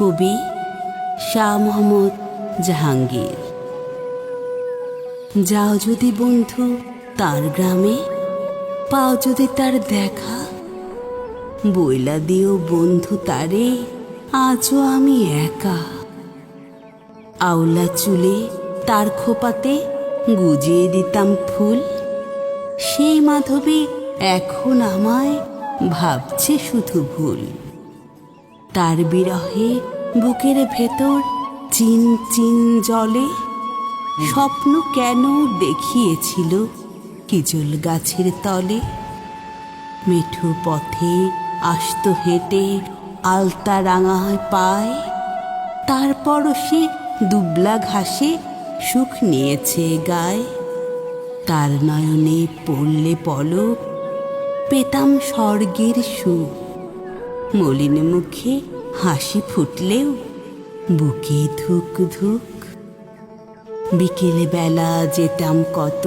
কবি শাহ মোহাম্মদ জাহাঙ্গীর। যাও যদি বন্ধু তার গ্রামে, পাও যদি তার দেখা, বইলা দিও বন্ধু তারে, আজও আমি একা। আওলা চুলে তার খোপাতে গুজিয়ে দিতাম ফুল, সেই মাধবী এখন আমায় ভাবছে শুধু ভুল। তার বিরহে বুকের ভেতর চিন চিন জলে স্বপ্ন কেন দেখিয়েছিল কিজল গাছের তলে? মেঠো পথে আস্ত হেঁটে আলতা রাঙায় পায়। তারপর সে দুবলা ঘাসে সুখ নিয়েছে গায়। তার নয়নে পড়লে পলক, পেতাম স্বর্গের সুখ। মলিন মুখে হাসি ফুটলেও বুকে ধুক ধুক। বিকেলে বেলা যেতাম কত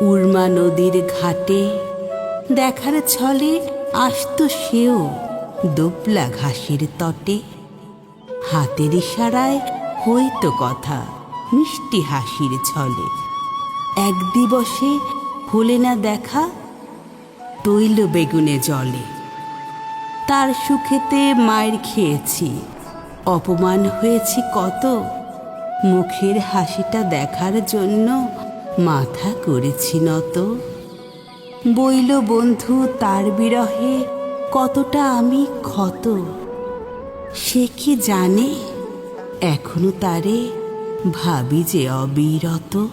উর্মা নদীর ঘাটে, দেখার ছলে আসতো সেও দোপলা ঘাসের তটে। হাতের ইশারায় হইতো কথা মিষ্টি হাসির ছলে। এক দিবসে হলে না দেখা তৈল বেগুনে জলে। তার সুখেতে মায়ের খেয়েছি। অপমান হয়েছি কত? মুখের হাসিটা দেখার জন্য মাথা করেছি নত। বইল বন্ধু, তার বিরহে কতটা আমি ক্ষত? সে কি জানে? এখনও তারে ভাবি যে অবিরত।